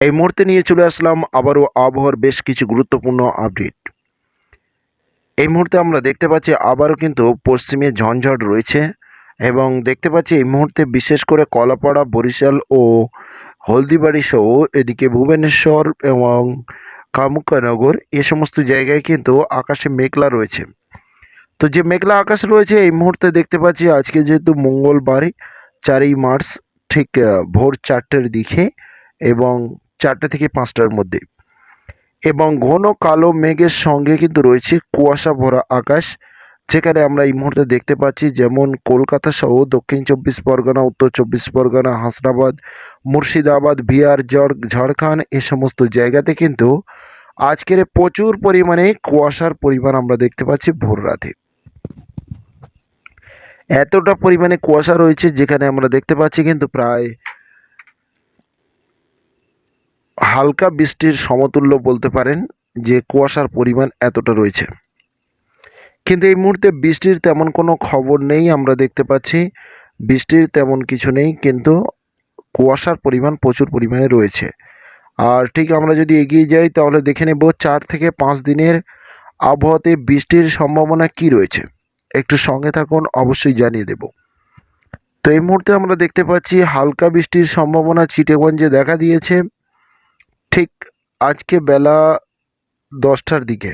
এই মুহূর্তে নিয়ে চলে আসলাম আবারও আবহাওয়ার বেশ কিছু গুরুত্বপূর্ণ আপডেট। এই মুহূর্তে আমরা দেখতে পাচ্ছি আবারও কিন্তু পশ্চিমে ঝঞ্ঝট রয়েছে এবং দেখতে পাচ্ছি এই মুহূর্তে বিশেষ করে কলাপাড়া, বরিশাল ও হলদিবাড়ি সহ এদিকে ভুবনেশ্বর এবং কামুকানগর এ সমস্ত জায়গায় কিন্তু আকাশে মেঘলা রয়েছে। তো যে মেঘলা আকাশ রয়েছে এই মুহূর্তে দেখতে পাচ্ছি আজকে যেহেতু মঙ্গলবার, চারই মার্চ, ঠিক ভোর চারটের দিকে এবং চারটে থেকে পাঁচটার মধ্যে। এবং ঘন কালো মেঘের সঙ্গে কিন্তু রয়েছে কুয়াশা ভরা আকাশ, যেখানে আমরা এই মুহূর্তে দেখতে পাচ্ছি যেমন কলকাতা সহ দক্ষিণ চব্বিশ পরগনা, উত্তর চব্বিশ পরগনা, হাসনাবাদ, মুর্শিদাবাদ, বিহার, ঝড়, ঝাড়খণ্ড এ সমস্ত জায়গাতে কিন্তু আজকের প্রচুর পরিমাণে কুয়াশার পরিমাণ আমরা দেখতে পাচ্ছি ভোর রাতে। এতটা পরিমাণে কুয়াশা রয়েছে যেখানে আমরা দেখতে পাচ্ছি কিন্তু প্রায় হালকা বৃষ্টির সমতুল্য বলতে পারেন যে কুয়াশার পরিমাণ এতটা রয়েছে। কিন্তু এই মুহূর্তে বৃষ্টির তেমন কোনো খবর নেই, আমরা দেখতে পাচ্ছি বৃষ্টির তেমন কিছু নেই, কিন্তু কুয়াশার পরিমাণ প্রচুর পরিমাণে রয়েছে। আর ঠিক আমরা যদি এগিয়ে যাই, তাহলে দেখে নেব চার থেকে পাঁচ দিনের আবহাওয়াতে বৃষ্টির সম্ভাবনা কি রয়েছে। একটু সঙ্গে থাকুন, অবশ্যই জানিয়ে দেব। তো এই মুহূর্তে আমরা দেখতে পাচ্ছি হালকা বৃষ্টির সম্ভাবনা চিটেগঞ্জে দেখা দিয়েছে। ঠিক আজকে বেলা দশটার দিকে।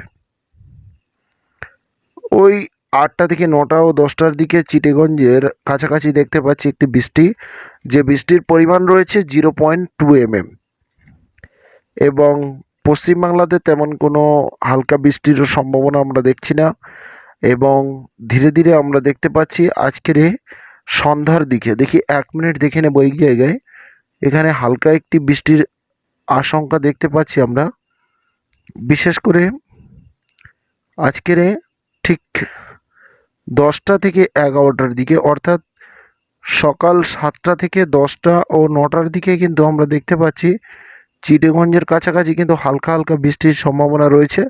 ওই আটটা থেকে নটা ও দশটার দিকে চিটেগঞ্জের কাছাকাছি দেখতে পাচ্ছি একটি বৃষ্টি। যে বৃষ্টির পরিমাণ রয়েছে জিরো পয়েন্ট টু এমএম। এবং পশ্চিমবাংলাতে তেমন কোনো হালকা বৃষ্টিরও সম্ভাবনা আমরা দেখছি না। এবং ধীরে ধীরে আমরা দেখতে পাচ্ছি আজকের সন্ধ্যার দিকে। দেখি এক মিনিট দেখে নেব এই জায়গায়। এখানে হালকা একটি বৃষ্টির আশঙ্কা দেখতে পাচ্ছি আমরা। বিশেষ করে আজকের ঠিক দশটা থেকে এগারোটার দিকে, অর্থাৎ সকাল সাতটা থেকে দশটা ও নটার দিকে কিন্তু আমরা দেখতে পাচ্ছি চিটেগঞ্জের কাছাকাছি কিন্তু হালকা হালকা বৃষ্টির সম্ভাবনা রয়েছে।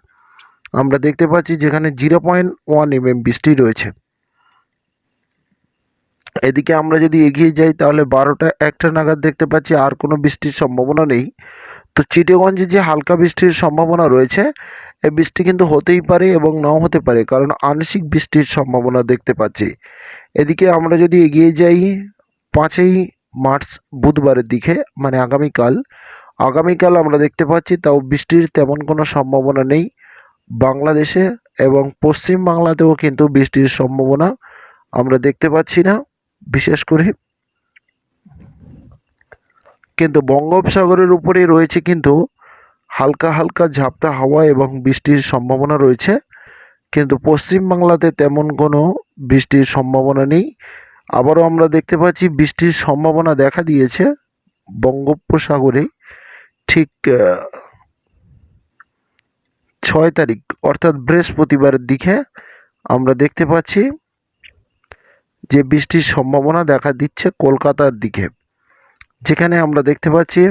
আমরা দেখতে পাচ্ছি যেখানে জিরো পয়েন্ট ওয়ান এমএম বৃষ্টি রয়েছে। এদিকে আমরা যদি এগিয়ে যাই, তাহলে বারোটা একটা নাগাদ দেখতে পাচ্ছি, আর কোনো বৃষ্টির সম্ভাবনা নেই। তো চিটেগঞ্জে যে হালকা বৃষ্টির সম্ভাবনা রয়েছে এই বৃষ্টি কিন্তু হতেই পারে এবং নাও হতে পারে, কারণ আংশিক বৃষ্টির সম্ভাবনা দেখতে পাচ্ছি। এদিকে আমরা যদি এগিয়ে যাই, পাঁচই মার্চ বুধবারের দিকে মানে আগামীকাল আগামীকাল আমরা দেখতে পাচ্ছি তাও বৃষ্টির তেমন কোনো সম্ভাবনা নেই বাংলাদেশে এবং পশ্চিম বাংলাতেও কিন্তু বৃষ্টির সম্ভাবনা আমরা দেখতে পাচ্ছি না, বিশেষ করে কিন্তু বঙ্গোপসাগরের উপরে রয়েছে কিন্তু হালকা হালকা ঝাপটা হাওয়া এবং বৃষ্টির সম্ভাবনা রয়েছে। কিন্তু পশ্চিম বাংলাতে তেমন কোনো বৃষ্টির সম্ভাবনা নেই। আবারও আমরা দেখতে পাচ্ছি বৃষ্টির সম্ভাবনা দেখা দিয়েছে বঙ্গোপসাগরে ঠিক ছয় তারিখ অর্থাৎ বৃহস্পতিবারের দিকে আমরা দেখতে পাচ্ছি যে বৃষ্টির সম্ভাবনা দেখা দিচ্ছে কলকাতার দিকে। যেখানে আমরা দেখতে পাচ্ছি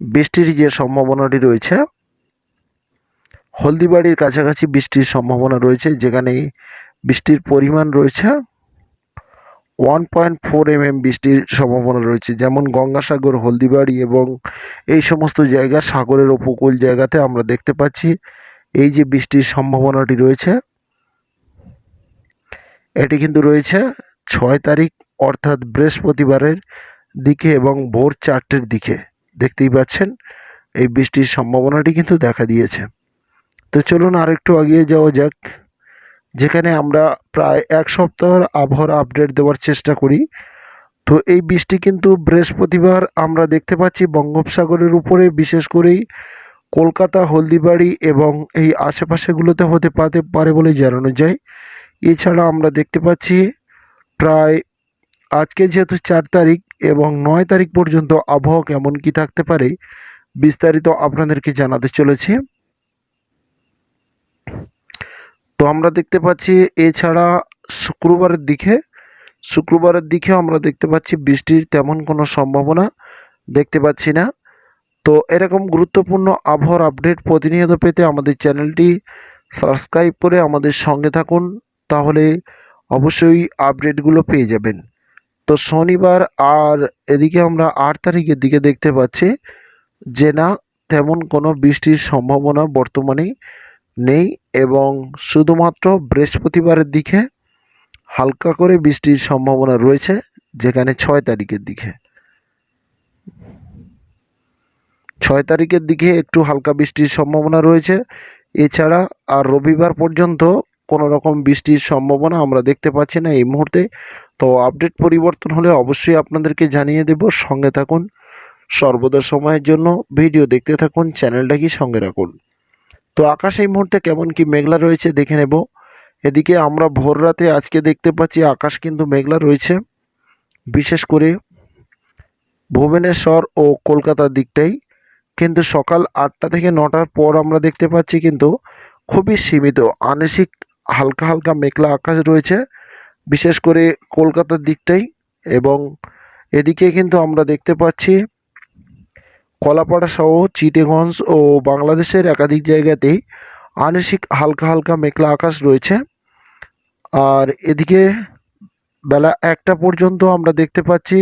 বৃষ্টির যে সম্ভাবনাটি রয়েছে, হলদিবাড়ির কাছাকাছি বৃষ্টির সম্ভাবনা রয়েছে, যেখানে বৃষ্টির পরিমাণ রয়েছে one point four M M বৃষ্টির সম্ভাবনা রয়েছে। যেমন গঙ্গাসাগর, হলদিবাড়ি এবং এই সমস্ত জায়গা সাগরের উপকূল জায়গাতে আমরা দেখতে পাচ্ছি এই যে বৃষ্টির সম্ভাবনাটি রয়েছে, এটি কিন্তু রয়েছে ছয় তারিখ, অর্থাৎ বৃহস্পতিবারের দিকে এবং ভোর চারটের দিকে। দেখতেই পাচ্ছেন, এই বৃষ্টির সম্ভাবনাটি কিন্তু দেখা দিয়েছে। তো চলুন আরেকটু এগিয়ে যাওয়া যাক। যেখানে আমরা প্রায় এক সপ্তাহের আবহাওয়ার আপডেট দেওয়ার চেষ্টা করি। তো এই বৃষ্টি কিন্তু বৃহস্পতিবার আমরা দেখতে পাচ্ছি বঙ্গোপসাগরের উপরে, বিশেষ করেই কলকাতা, হলদিবাড়ি এবং এই আশেপাশেগুলোতে হতে পারে পারে বলে জানানো যায়। এছাড়া আমরা দেখতে পাচ্ছি প্রায় আজকে যেহেতু চার তারিখ এবং নয় তারিখ পর্যন্ত আবহাওয়া কেমন কি থাকতে পারে, বিস্তারিত আপনাদেরকে জানাতে চলেছে। তো আমরা দেখতে পাচ্ছি এছাড়া শুক্রবারের দিকে শুক্রবারের দিকে আমরা দেখতে পাচ্ছি বৃষ্টির তেমন কোনো সম্ভাবনা দেখতে পাচ্ছি না। তো এরকম গুরুত্বপূর্ণ আবহাওয়ার আপডেট প্রতিনিয়ত পেতে আমাদের চ্যানেলটি সাবস্ক্রাইব করে আমাদের সঙ্গে থাকুন, তাহলে অবশ্যই আপডেটগুলো পেয়ে যাবেন। তো শনিবার আর এদিকে আমরা আট তারিখের দিকে দেখতে পাচ্ছি যে না, তেমন কোনো বৃষ্টির সম্ভাবনা বর্তমানে নেই এবং শুধুমাত্র বৃহস্পতিবারের দিকে হালকা করে বৃষ্টির সম্ভাবনা রয়েছে যেখানে ছয় তারিখের দিকে। ছয় তারিখের দিকে একটু হালকা বৃষ্টির সম্ভাবনা রয়েছে। এছাড়া আর রবিবার পর্যন্ত কোনো রকম বৃষ্টির সম্ভাবনা আমরা দেখতে পাচ্ছি না এই মুহূর্তে। তো আপডেট পরিবর্তন হলে অবশ্যই আপনাদেরকে জানিয়ে দেব। সঙ্গে থাকুন। সর্বদা সময়ের জন্য ভিডিও দেখতে থাকুন চ্যানেলটাকে সঙ্গে রাখুন। তো আকাশ এই মুহূর্তে কেমন কি মেঘলা রয়েছে দেখে নেব। এদিকে আমরা ভোর রাতে আজকে দেখতে পাচ্ছি আকাশ কিন্তু মেঘলা রয়েছে। বিশেষ করে ভুবনেশ্বর ও কলকাতার দিকটাই। কিন্তু সকাল আটটা থেকে নটার পর আমরা দেখতে পাচ্ছি কিন্তু খুবই সীমিত, আংশিক হালকা হালকা মেঘলা আকাশ রয়েছে। বিশেষ করে কলকাতার দিকটাই এবং এদিকে কিন্তু আমরা দেখতে পাচ্ছি কলাপাড়া সহ চিটেগঞ্জ ও বাংলাদেশের একাধিক জায়গাতেই আংশিক হালকা হালকা মেঘলা আকাশ রয়েছে। আর এদিকে বেলা একটা পর্যন্ত আমরা দেখতে পাচ্ছি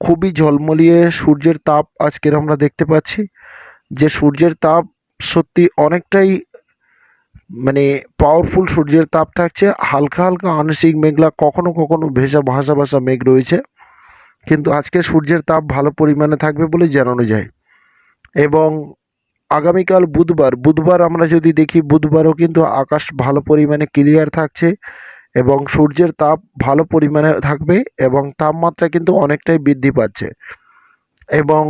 খুবই ঝলমলিয়ে সূর্যের তাপ আজকের আমরা দেখতে পাচ্ছি। যে সূর্যের তাপ সত্যি অনেকটাই মানে পাওয়ারফুল সূর্যের তাপ থাকছে, হালকা হালকা আংশিক মেঘলা, কখনো কখনো ভেসা ভাসা ভাসা মেঘ রয়েছে। কিন্তু আজকে সূর্যের তাপ ভালো পরিমাণে থাকবে বলে জানানো যায়। এবং আগামীকাল বুধবার বুধবার আমরা যদি দেখি, বুধবারও কিন্তু আকাশ ভালো পরিমাণে ক্লিয়ার থাকছে এবং সূর্যের তাপ ভালো পরিমাণে থাকবে এবং তাপমাত্রা কিন্তু অনেকটাই বৃদ্ধি পাচ্ছে। এবং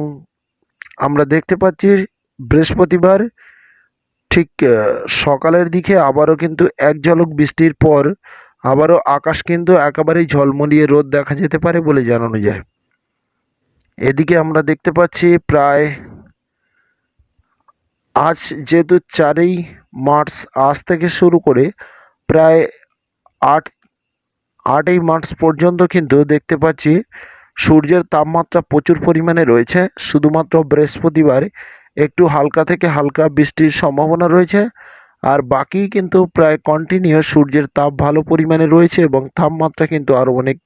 আমরা দেখতে পাচ্ছি বৃহস্পতিবার ঠিক সকালের দিকে আবারও কিন্তু এক ঝলক বৃষ্টির পর আবারও আকাশ কিন্তু একেবারেই ঝলমলিয়ে রোদ দেখা যেতে পারে বলে জানানো যায়। এদিকে আমরা দেখতে পাচ্ছি প্রায় আজ যেহেতু চারই মার্চ আজ থেকে শুরু করে প্রায় আট, আটই মার্চ পর্যন্ত কিন্তু দেখতে পাচ্ছি সূর্যের তাপমাত্রা প্রচুর পরিমাণে রয়েছে। শুধুমাত্র বৃহস্পতিবার একটু হালকা থেকে হালকা বৃষ্টির সম্ভাবনা রয়েছে। আর বাকি কিন্তু প্রায় কন্টিনিউ সূর্যের তাপ ভালো পরিমাণে রয়েছে এবং তাপমাত্রা কিন্তু আরও অনেক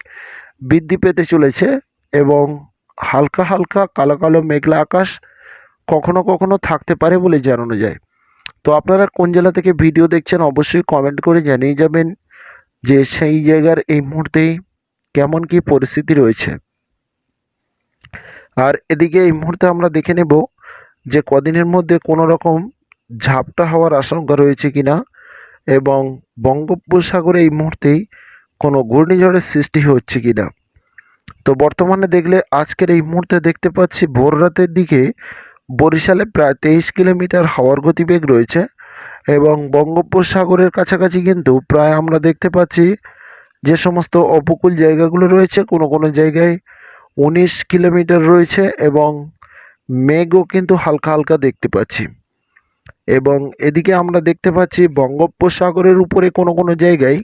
বৃদ্ধি পেতে চলেছে এবং হালকা হালকা কালো কালো মেঘলা আকাশ কখনো কখনো থাকতে পারে বলে জানানো যায়। তো আপনারা কোন জেলা থেকে ভিডিও দেখছেন অবশ্যই কমেন্ট করে জানিয়ে যাবেন যে সেই জায়গার এই মুহূর্তে কেমন কি পরিস্থিতি রয়েছে। আর এদিকে এই মুহূর্তে আমরা দেখে নেব যে কদিনের মধ্যে কোনো রকম ঝাপটা হওয়ার আশঙ্কা রয়েছে কিনা এবং বঙ্গোপসাগরে এই মুহূর্তেই কোনো ঘূর্ণিঝড়ের সৃষ্টি হচ্ছে কিনা। তো বর্তমানে দেখলে আজকের এই মুহূর্তে দেখতে পাচ্ছি ভোর রাতের দিকে বরিশালে প্রায় তেইশ কিলোমিটার হাওয়ার গতিবেগ রয়েছে এবং বঙ্গোপসাগরের কাছাকাছি কিন্তু প্রায় আমরা দেখতে পাচ্ছি যে সমস্ত অপকূল জায়গাগুলো রয়েছে, কোনো কোনো জায়গায় উনিশ কিলোমিটার রয়েছে এবং মেঘও কিন্তু হালকা হালকা দেখতে পাচ্ছি। এবং এদিকে আমরা দেখতে পাচ্ছি বঙ্গোপসাগরের উপরে কোনো কোনো জায়গায়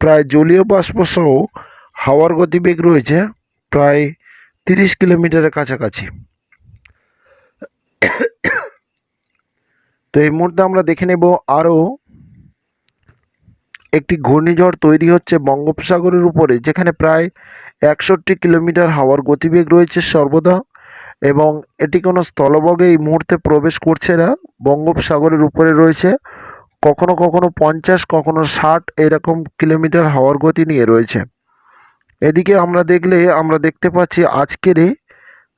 প্রায় জলীয় বাষ্পসহ হাওয়ার গতিবেগ রয়েছে প্রায় তিরিশ কিলোমিটারের কাছাকাছি। তো এই মুহূর্তে আমরা দেখে নেব আরও একটি ঘূর্ণিঝড় তৈরি হচ্ছে বঙ্গোপসাগরের উপরে, যেখানে প্রায় একষট্টি কিলোমিটার হাওয়ার গতিবেগ রয়েছে সর্বদা। এবং এটি কোনো স্থলভাগে এই মুহূর্তে প্রবেশ করছে না, বঙ্গোপসাগরের উপরে রয়েছে। কখনো কখনো পঞ্চাশ, কখনো ষাট এরকম কিলোমিটার হাওয়ার গতি নিয়ে রয়েছে। এদিকে আমরা দেখলে, আমরা দেখতে পাচ্ছি আজকের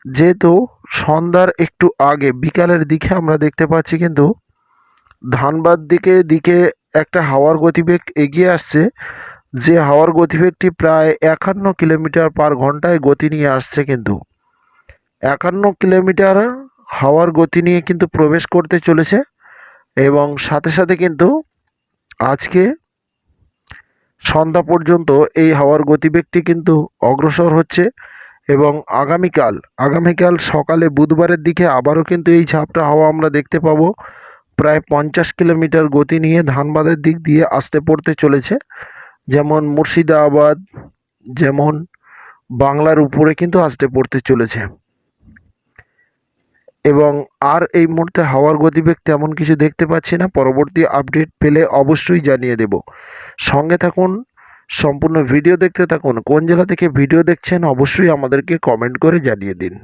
যেহেতু সন্ধ্যার একটু আগে, বিকালের দিকে আমরা দেখতে পাচ্ছি কিন্তু ধানবাদ দিকে দিকে একটা হাওয়ার গতিবেগ এগিয়ে আসছে। যে হাওয়ার গতিবেগটি প্রায় একান্ন কিলোমিটার পার ঘন্টায় গতি নিয়ে আসছে কিন্তু। একান্ন কিলোমিটার হাওয়ার গতি নিয়ে কিন্তু প্রবেশ করতে চলেছে এবং সাথে সাথে কিন্তু আজকে সন্ধ্যা পর্যন্ত এই হাওয়ার গতিবেগটি কিন্তু অগ্রসর হচ্ছে এবং আগামীকাল আগামীকাল সকালে বুধবারের দিকে আবারও কিন্তু এই ঝাপটা হাওয়া আমরা দেখতে পাবো। প্রায় পঞ্চাশ কিলোমিটার গতি নিয়ে ধানবাদের দিক দিয়ে আসতে পড়তে চলেছে। যেমন মুর্শিদাবাদ, যেমন বাংলার উপরে কিন্তু আসতে পড়তে চলেছে। এবং আর এই মুহূর্তে হাওয়ার গতিবেগ তেমন কিছু দেখতে পাচ্ছি না। পরবর্তী আপডেট পেলে অবশ্যই জানিয়ে দেব। সঙ্গে থাকুন, সম্পূর্ণ ভিডিও দেখতে থাকুন। কোন জেলা থেকে ভিডিও দেখছেন, অবশ্যই আমাদেরকে কমেন্ট করে জানিয়ে দিন।